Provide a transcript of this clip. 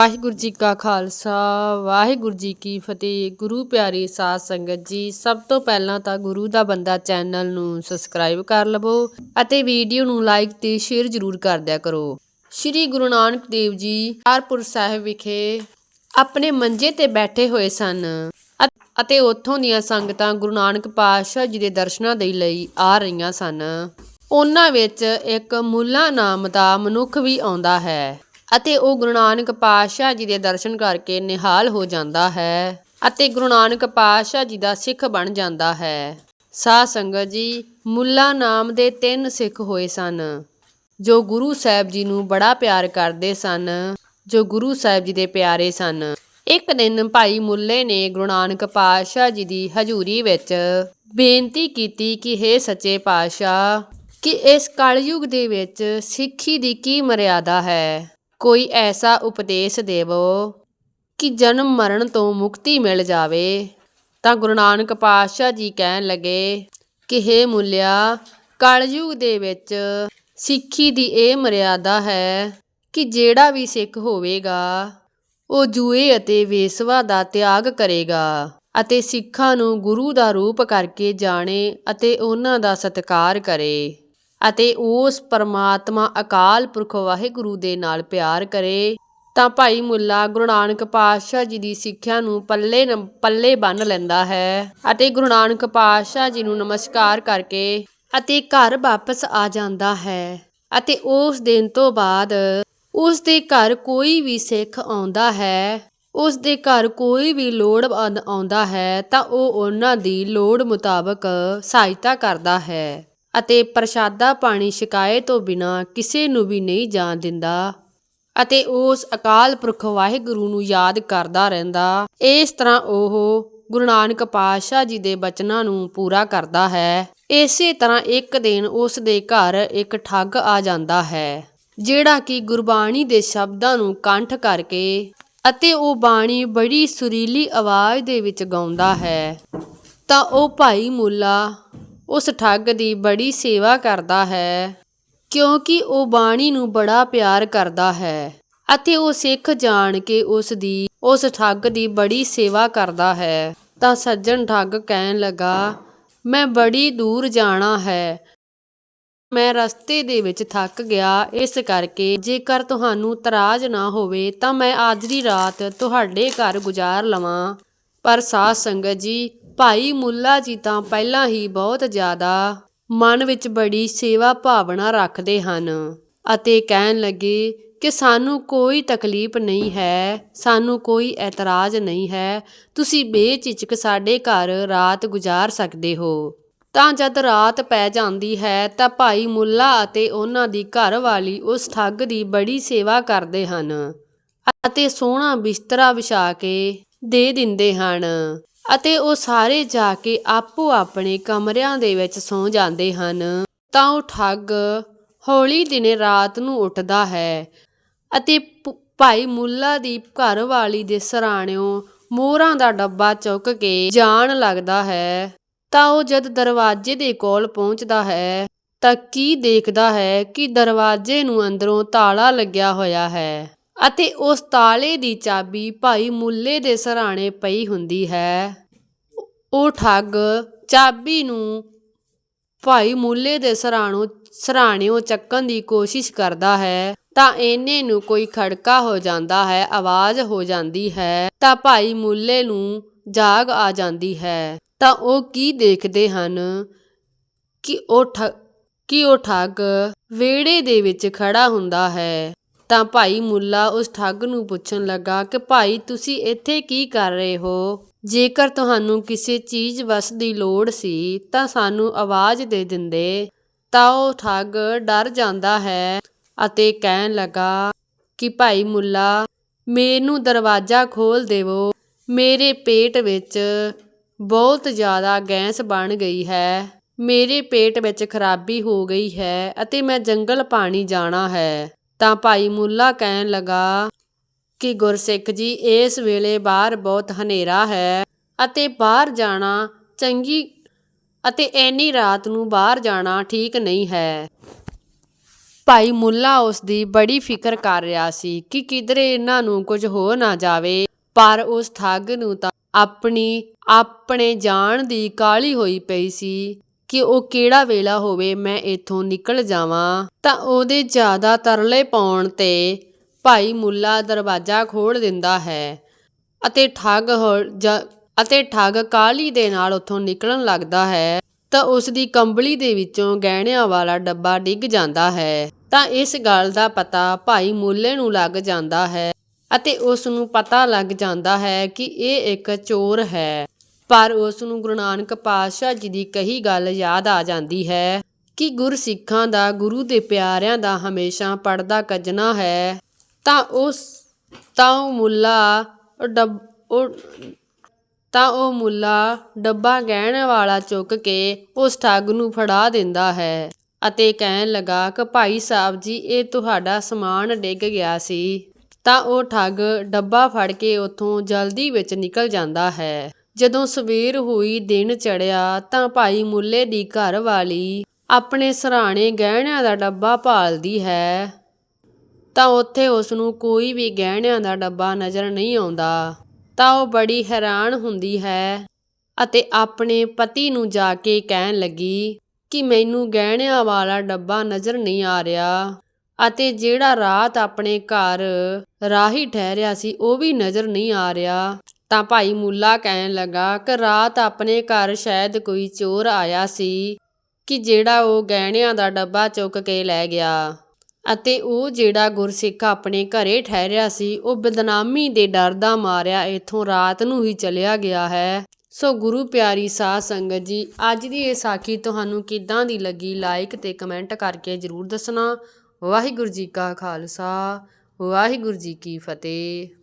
ਵਾਹਿਗੁਰੂ ਜੀ ਕਾ ਖਾਲਸਾ, ਵਾਹਿਗੁਰੂ ਜੀ ਕੀ ਫਤਿਹ। ਗੁਰੂ ਪਿਆਰੀ ਸਾਧ ਸੰਗਤ ਜੀ, ਸਭ ਤੋਂ ਪਹਿਲਾਂ ਤਾਂ ਗੁਰੂ ਦਾ ਬੰਦਾ ਚੈਨਲ ਨੂੰ ਸਬਸਕ੍ਰਾਈਬ ਕਰ ਲਵੋ ਅਤੇ ਵੀਡੀਓ ਨੂੰ ਲਾਈਕ ਤੇ ਸ਼ੇਅਰ ਜ਼ਰੂਰ ਕਰ ਦਿਆ ਕਰੋ। ਸ੍ਰੀ ਗੁਰੂ ਨਾਨਕ ਦੇਵ ਜੀ, ਹਰਪੁਰ ਸਾਹਿਬ ਵਿਖੇ ਆਪਣੇ ਮੰਜੇ ਤੇ ਬੈਠੇ ਹੋਏ ਸਨ ਅਤੇ ਉੱਥੋਂ ਦੀਆਂ ਸੰਗਤਾਂ ਗੁਰੂ ਨਾਨਕ ਪਾਤਸ਼ਾਹ ਜੀ ਦੇ ਦਰਸ਼ਨਾਂ ਦੇ ਲਈ ਆ ਰਹੀਆਂ ਸਨ। ਉਹਨਾਂ ਵਿੱਚ ਇੱਕ ਮੁੱਲਾ ਨਾਮ ਦਾ ਮਨੁੱਖ ਵੀ ਆਉਂਦਾ ਹੈ। ਅਤੇ ਉਹ ਗੁਰੂ ਨਾਨਕ ਪਾਤਸ਼ਾਹ ਜੀ ਦੇ ਦਰਸ਼ਨ ਕਰਕੇ ਨਿਹਾਲ ਹੋ ਜਾਂਦਾ ਹੈ ਅਤੇ ਗੁਰੂ ਨਾਨਕ ਪਾਤਸ਼ਾਹ ਜੀ ਦਾ ਸਿੱਖ ਬਣ ਜਾਂਦਾ ਹੈ। ਸਾਧ ਸੰਗਤ ਜੀ, ਮੁੱਲਾ ਨਾਮ ਦੇ ਤਿੰਨ ਸਿੱਖ ਹੋਏ ਸਨ। ਜੋ ਗੁਰੂ ਸਾਹਿਬ ਜੀ ਨੂੰ ਬੜਾ ਪਿਆਰ ਕਰਦੇ ਸਨ, ਜੋ ਗੁਰੂ ਸਾਹਿਬ ਜੀ ਦੇ ਪਿਆਰੇ ਸਨ। ਇੱਕ ਦਿਨ ਭਾਈ ਮੁੱਲੇ ਨੇ ਗੁਰੂ ਨਾਨਕ ਪਾਤਸ਼ਾਹ ਜੀ ਦੀ ਹਜ਼ੂਰੀ ਵਿੱਚ ਬੇਨਤੀ ਕੀਤੀ ਕਿ हे ਸੱਚੇ ਪਾਤਸ਼ਾਹ, ਕਿ ਇਸ ਕਲਯੁਗ ਦੇ ਵਿੱਚ ਸਿੱਖੀ ਦੀ ਕੀ ਮਰਿਆਦਾ ਹੈ? ਕੋਈ ਐਸਾ ਉਪਦੇਸ਼ ਦੇਵੋ ਕਿ ਜਨਮ ਮਰਨ ਤੋਂ ਮੁਕਤੀ ਮਿਲ ਜਾਵੇ। ਤਾਂ ਗੁਰੂ ਨਾਨਕ ਪਾਤਸ਼ਾਹ ਜੀ ਕਹਿਣ ਲੱਗੇ ਕਿ हे ਮੁੱਲਿਆ, ਕਲਯੁਗ ਦੇ ਵਿੱਚ ਸਿੱਖੀ ਦੀ ਇਹ ਮਰਿਆਦਾ ਹੈ ਕਿ ਜਿਹੜਾ ਵੀ ਸਿੱਖ ਹੋਵੇਗਾ, ਉਹ ਜੂਏ ਅਤੇ ਵੇਸਵਾ ਦਾ ਤਿਆਗ ਕਰੇਗਾ ਅਤੇ ਸਿੱਖਾਂ ਨੂੰ ਗੁਰੂ ਦਾ ਰੂਪ ਕਰਕੇ ਜਾਣੇ ਅਤੇ ਉਹਨਾਂ ਦਾ ਸਤਿਕਾਰ ਕਰੇ। ਅਤੇ ਉਸ ਪਰਮਾਤਮਾ ਅਕਾਲ ਪੁਰਖ ਵਾਹਿਗੁਰੂ ਦੇ ਨਾਲ ਪਿਆਰ ਕਰੇ, ਤਾਂ ਭਾਈ ਮੁੱਲਾ ਗੁਰੂ ਨਾਨਕ ਪਾਤਸ਼ਾਹ ਜੀ ਦੀ ਸਿੱਖਿਆ ਨੂੰ ਪੱਲੇ ਨ- ਪੱਲੇ ਬੰਨ ਲੈਂਦਾ ਹੈ ਅਤੇ ਗੁਰੂ ਨਾਨਕ ਪਾਤਸ਼ਾਹ ਜੀ ਨੂੰ ਨਮਸਕਾਰ ਕਰਕੇ ਅਤੇ ਘਰ ਵਾਪਸ ਆ ਜਾਂਦਾ ਹੈ ਅਤੇ ਉਸ ਦਿਨ ਤੋਂ ਬਾਅਦ ਉਸ ਦੇ ਘਰ ਕੋਈ ਵੀ ਸਿੱਖ ਆਉਂਦਾ ਹੈ, ਉਸ ਦੇ ਘਰ ਕੋਈ ਵੀ ਲੋੜ ਆਉਂਦਾ ਹੈ, ਤਾਂ ਉਹ ਉਹਨਾਂ ਦੀ ਲੋੜ ਮੁਤਾਬਕ ਸਹਾਇਤਾ ਕਰਦਾ ਹੈ। ਅਤੇ ਪ੍ਰਸ਼ਾਦਾ ਪਾਣੀ ਸ਼ਿਕਾਇਤ ਤੋਂ ਬਿਨਾ ਕਿਸੇ ਨੂੰ ਵੀ ਨਹੀਂ ਜਾਣ ਦਿੰਦਾ ਅਤੇ ਉਸ ਅਕਾਲ ਪੁਰਖ ਵਾਹਿਗੁਰੂ ਨੂੰ ਯਾਦ ਕਰਦਾ ਰਹਿੰਦਾ। ਇਸ ਤਰ੍ਹਾਂ ਉਹ ਗੁਰੂ ਨਾਨਕ ਪਾਤਸ਼ਾਹ ਜੀ ਦੇ ਬਚਨਾਂ ਨੂੰ ਪੂਰਾ ਕਰਦਾ ਹੈ। ਇਸੇ ਤਰ੍ਹਾਂ ਇੱਕ ਦਿਨ ਉਸ ਦੇ ਘਰ ਇੱਕ ਠੱਗ ਆ ਜਾਂਦਾ ਹੈ, ਜਿਹੜਾ ਕਿ ਗੁਰਬਾਣੀ ਦੇ ਸ਼ਬਦਾਂ ਨੂੰ ਕੰਠ ਕਰਕੇ ਅਤੇ ਉਹ ਬਾਣੀ ਬੜੀ ਸੁਰੀਲੀ ਆਵਾਜ਼ ਦੇ ਵਿੱਚ ਗਾਉਂਦਾ ਹੈ। ਤਾਂ ਉਹ ਭਾਈ ਮੁੱਲਾ ਉਸ ਠੱਗ ਦੀ ਬੜੀ ਸੇਵਾ ਕਰਦਾ ਹੈ, ਕਿਉਂਕਿ ਉਹ ਬਾਣੀ ਨੂੰ ਬੜਾ ਪਿਆਰ ਕਰਦਾ ਹੈ ਅਤੇ ਉਹ ਸਿੱਖ ਜਾਣ ਕੇ ਉਸ ਦੀ, ਉਸ ਠੱਗ ਦੀ ਬੜੀ ਸੇਵਾ ਕਰਦਾ ਹੈ। ਤਾਂ ਸੱਜਣ ਠੱਗ ਕਹਿਣ ਲੱਗਾ, ਮੈਂ ਬੜੀ ਦੂਰ ਜਾਣਾ ਹੈ। ਮੈਂ ਰਸਤੇ ਦੇ ਵਿੱਚ ਥੱਕ ਗਿਆ। ਇਸ ਕਰਕੇ ਜੇਕਰ ਤੁਹਾਨੂੰ ਤਰਾਜ ਨਾ ਹੋਵੇ, ਤਾਂ ਮੈਂ ਅੱਜ ਦੀ ਰਾਤ ਤੁਹਾਡੇ ਘਰ ਗੁਜ਼ਾਰ ਲਵਾਂ। ਪਰ ਸਾਧ ਸੰਗਤ ਜੀ ਭਾਈ ਮੁੱਲਾ ਜੀ ਤਾਂ ਪਹਿਲਾਂ ਹੀ ਬਹੁਤ ਜ਼ਿਆਦਾ ਮਨ ਵਿੱਚ ਬੜੀ ਸੇਵਾ ਭਾਵਨਾ ਰੱਖਦੇ ਹਨ ਅਤੇ ਕਹਿਣ ਲੱਗੇ ਕਿ ਸਾਨੂੰ ਕੋਈ ਤਕਲੀਫ ਨਹੀਂ ਹੈ, ਸਾਨੂੰ ਕੋਈ ਐਤਰਾਜ਼ ਨਹੀਂ ਹੈ, ਤੁਸੀਂ ਬੇਝਿਜਕ ਸਾਡੇ ਘਰ ਰਾਤ ਗੁਜ਼ਾਰ ਸਕਦੇ ਹੋ। ਤਾਂ ਜਦ ਰਾਤ ਪੈ ਜਾਂਦੀ ਹੈ ਤਾਂ ਭਾਈ ਮੁੱਲਾ ਅਤੇ ਉਹਨਾਂ ਦੀ ਘਰਵਾਲੀ ਉਸ ਠੱਗ ਦੀ ਬੜੀ ਸੇਵਾ ਕਰਦੇ ਹਨ ਅਤੇ ਸੋਹਣਾ ਬਿਸਤਰਾ ਵਿਛਾ ਕੇ ਦੇ ਦਿੰਦੇ ਹਨ ਅਤੇ ਉਹ ਸਾਰੇ ਜਾ ਕੇ ਆਪੋ ਆਪਣੇ ਕਮਰਿਆਂ ਦੇ ਵਿੱਚ ਸੌਂ ਜਾਂਦੇ ਹਨ। ਤਾਂ ਉਹ ਠੱਗ ਹੌਲੀ ਦਿਨੇ ਰਾਤ ਨੂੰ ਉੱਠਦਾ ਹੈ ਅਤੇ ਪ- ਭਾਈ ਮੁੱਲਾ ਦੀ ਘਰਵਾਲੀ ਦੇ ਸਰਾਣਿਓ ਮੋਹਰਾਂ ਦਾ ਡੱਬਾ ਚੁੱਕ ਕੇ ਜਾਣ ਲੱਗਦਾ ਹੈ। ਤਾਂ ਉਹ ਜਦ ਦਰਵਾਜ਼ੇ ਦੇ ਕੋਲ ਪਹੁੰਚਦਾ ਹੈ ਤਾਂ ਕੀ ਦੇਖਦਾ ਹੈ ਕਿ ਦਰਵਾਜ਼ੇ ਨੂੰ ਅੰਦਰੋਂ ਤਾਲਾ ਲੱਗਿਆ ਹੋਇਆ ਹੈ। ਅਤੇ ਉਸ ਤਾਲੇ ਦੀ ਚਾਬੀ ਭਾਈ ਮੁੱਲੇ ਦੇ ਸਰਾਣੇ ਪਈ ਹੁੰਦੀ ਹੈ। ਉਹ ਠੱਗ ਚਾਬੀ ਨੂੰ ਭਾਈ ਮੁੱਲੇ ਦੇ ਸਰਾਣੋਂ ਸਰਾਣਿਓ ਚੱਕਣ ਦੀ ਕੋਸ਼ਿਸ਼ ਕਰਦਾ ਹੈ, ਤਾਂ ਇਹਨੇ ਨੂੰ ਕੋਈ ਖੜਕਾ ਹੋ ਜਾਂਦਾ ਹੈ, ਆਵਾਜ਼ ਹੋ ਜਾਂਦੀ ਹੈ, ਤਾਂ ਭਾਈ ਮੁੱਲੇ ਨੂੰ ਜਾਗ ਆ ਜਾਂਦੀ ਹੈ। ਤਾਂ ਉਹ ਕੀ ਦੇਖਦੇ ਹਨ? ਕਿ ਉਹ ਠ ਕਿ ਉਹ ਠੱਗ ਵਿਹੜੇ ਦੇ ਵਿੱਚ ਖੜਾ ਹੁੰਦਾ ਹੈ। ਤਾਂ ਭਾਈ ਮੁੱਲਾ ਉਸ ਠੱਗ ਨੂੰ ਪੁੱਛਣ ਲੱਗਾ ਕਿ ਭਾਈ ਤੁਸੀਂ ਇੱਥੇ ਕੀ ਕਰ ਰਹੇ ਹੋ? ਜੇਕਰ ਤੁਹਾਨੂੰ ਕਿਸੇ ਚੀਜ਼ ਵਸ ਦੀ ਲੋੜ ਸੀ ਤਾਂ ਸਾਨੂੰ ਆਵਾਜ਼ ਦੇ ਦਿੰਦੇ। ਤਾਂ ਉਹ ਠੱਗ ਡਰ ਜਾਂਦਾ ਹੈ ਅਤੇ ਕਹਿਣ ਲੱਗਾ ਕਿ ਭਾਈ ਮੁੱਲਾ, ਮੈਨੂੰ ਦਰਵਾਜ਼ਾ ਖੋਲ ਦੇਵੋ। ਮੇਰੇ ਪੇਟ ਵਿੱਚ ਬਹੁਤ ਜ਼ਿਆਦਾ ਗੈਸ ਬਣ ਗਈ ਹੈ। ਮੇਰੇ ਪੇਟ ਵਿੱਚ ਖਰਾਬੀ ਹੋ ਗਈ ਹੈ ਅਤੇ ਮੈਂ ਜੰਗਲ ਪਾਣੀ ਜਾਣਾ ਹੈ। ਤਾਂ ਭਾਈ ਮੁੱਲਾ ਕਹਿਣ ਲੱਗਾ ਕਿ ਗੁਰਸਿੱਖ ਜੀ, ਇਸ ਵੇਲੇ ਬਾਹਰ ਬਹੁਤ ਹਨੇਰਾ ਹੈ ਅਤੇ ਬਾਹਰ ਜਾਣਾ ਚੰਗੀ ਅਤੇ ਐਨੀ ਰਾਤ ਨੂੰ ਬਾਹਰ ਜਾਣਾ ਠੀਕ ਨਹੀਂ ਹੈ। ਭਾਈ ਮੁੱਲਾ ਉਸ ਦੀ ਬੜੀ ਫਿਕਰ ਕਰ ਰਿਹਾ ਸੀ ਕਿ ਕਿਧਰੇ ਇਹਨਾਂ ਨੂੰ ਕੁਝ ਹੋ ਨਾ ਜਾਵੇ, ਪਰ ਉਸ ਠੱਗ ਨੂੰ ਤਾਂ ਆਪਣੀ, ਆਪਣੇ ਜਾਣ ਦੀ ਕਾਲੀ ਹੋਈ ਪਈ ਸੀ। ਕਿ ਉਹ ਕਿਹੜਾ ਵੇਲਾ ਹੋਵੇ ਮੈਂ ਇੱਥੋਂ ਨਿਕਲ ਜਾਵਾਂ। ਤਾਂ ਉਹਦੇ ਜ਼ਿਆਦਾ ਤਰਲੇ ਪਾਉਣ ਤੇ ਭਾਈ ਮੁੱਲਾ ਦਰਵਾਜ਼ਾ ਖੋਲ ਦਿੰਦਾ ਹੈ ਅਤੇ ਠੱਗ ਹੋ- ਅਤੇ ਠੱਗ ਕਾਲੀ ਦੇ ਨਾਲ ਉੱਥੋਂ ਨਿਕਲਣ ਲੱਗਦਾ ਹੈ। ਤਾਂ ਉਸ ਦੀ ਕੰਬਲੀ ਦੇ ਵਿੱਚੋਂ ਗਹਿਣਿਆਂ ਵਾਲਾ ਡੱਬਾ ਡਿੱਗ ਜਾਂਦਾ ਹੈ। ਤਾਂ ਇਸ ਗੱਲ ਦਾ ਪਤਾ ਭਾਈ ਮੁੱਲੇ ਨੂੰ ਲੱਗ ਜਾਂਦਾ ਹੈ ਅਤੇ ਉਸ ਨੂੰ ਪਤਾ ਲੱਗ ਜਾਂਦਾ ਹੈ ਕਿ ਇਹ ਇੱਕ ਚੋਰ ਹੈ। ਪਰ ਉਸ ਨੂੰ ਗੁਰੂ ਨਾਨਕ ਪਾਤਸ਼ਾਹ ਜੀ ਦੀ ਕਹੀ ਗੱਲ ਯਾਦ ਆ ਜਾਂਦੀ ਹੈ ਕਿ ਗੁਰਸਿੱਖਾਂ ਦਾ, ਗੁਰੂ ਦੇ ਪਿਆਰਿਆਂ ਦਾ ਹਮੇਸ਼ਾ ਪੜਦਾ ਕੱਜਣਾ ਹੈ। ਤਾਂ ਉਸ, ਤਾਂ ਉਹ ਮੁੱਲਾ ਡੱਬ, ਉਹ, ਤਾਂ ਉਹ ਮੁੱਲਾ ਡੱਬਾ ਗਹਿਣ ਵਾਲਾ ਚੁੱਕ ਕੇ ਉਸ ਠੱਗ ਨੂੰ ਫੜਾ ਦਿੰਦਾ ਹੈ ਅਤੇ ਕਹਿਣ ਲੱਗਾ, ਕਿ ਭਾਈ ਸਾਹਿਬ ਜੀ, ਇਹ ਤੁਹਾਡਾ ਸਮਾਨ ਡਿੱਗ ਗਿਆ ਸੀ। ਤਾਂ ਉਹ ਠੱਗ ਡੱਬਾ ਫੜ ਕੇ ਉੱਥੋਂ ਜਲਦੀ ਵਿੱਚ ਨਿਕਲ ਜਾਂਦਾ ਹੈ। ਜਦੋਂ ਸਵੇਰ ਹੋਈ ਦਿਨ ਚੜਿਆ ਤਾਂ ਭਾਈ ਮੁੱਲੇ ਦੀ ਘਰ ਵਾਲੀ ਆਪਣੇ ਸਰਾਣੇ ਗਹਿਣਿਆਂ ਦਾ ਡੱਬਾ ਭਾਲਦੀ ਹੈ। ਤਾਂ ਉੱਥੇ ਉਸ ਨੂੰ ਕੋਈ ਵੀ ਗਹਿਣਿਆਂ ਦਾ ਡੱਬਾ ਨਜ਼ਰ ਨਹੀਂ ਆਉਂਦਾ। ਤਾਂ ਉਹ ਬੜੀ ਹੈਰਾਨ ਹੁੰਦੀ ਹੈ ਅਤੇ ਆਪਣੇ ਪਤੀ ਨੂੰ ਜਾ ਕੇ ਕਹਿਣ ਲੱਗੀ ਕਿ ਮੈਨੂੰ ਗਹਿਣਿਆਂ ਵਾਲਾ ਡੱਬਾ ਨਜ਼ਰ ਨਹੀਂ ਆ ਰਿਹਾ ਅਤੇ ਜਿਹੜਾ ਰਾਤ ਆਪਣੇ ਘਰ ਰਾਹੀ ਠਹਿਰਿਆ ਸੀ ਉਹ ਵੀ ਨਜ਼ਰ ਨਹੀਂ ਆ ਰਿਹਾ। ਤਾਂ ਭਾਈ ਮੁੱਲਾ ਕਹਿਣ ਲੱਗਾ, ਕਿ ਰਾਤ ਆਪਣੇ ਘਰ ਸ਼ਾਇਦ ਕੋਈ ਚੋਰ ਆਇਆ ਸੀ, ਕਿ ਜਿਹੜਾ ਉਹ ਗਹਿਣਿਆਂ ਦਾ ਡੱਬਾ ਚੁੱਕ ਕੇ ਲੈ ਗਿਆ। ਅਤੇ ਉਹ ਜਿਹੜਾ ਗੁਰਸਿੱਖ ਆਪਣੇ ਘਰੇ ਠਹਿਰਿਆ ਸੀ, ਉਹ ਬਦਨਾਮੀ ਦੇ ਡਰ ਦਾ ਮਾਰਿਆ ਇਥੋਂ ਰਾਤ ਨੂੰ ਹੀ ਚਲਿਆ ਗਿਆ ਹੈ। ਸੋ ਗੁਰੂ ਪਿਆਰੀ ਸਾਧ ਸੰਗਤ ਜੀ, ਅੱਜ ਦੀ ਇਹ ਸਾਖੀ ਤੁਹਾਨੂੰ ਕਿੱਦਾਂ ਦੀ ਲੱਗੀ? ਲਾਈਕ ਤੇ ਕਮੈਂਟ ਕਰਕੇ ਜਰੂਰ ਦੱਸਣਾ। ਵਾਹਿਗੁਰੂ ਜੀ ਕਾ ਖਾਲਸਾ, ਵਾਹਿਗੁਰੂ ਜੀ ਕੀ ਫਤਿਹ।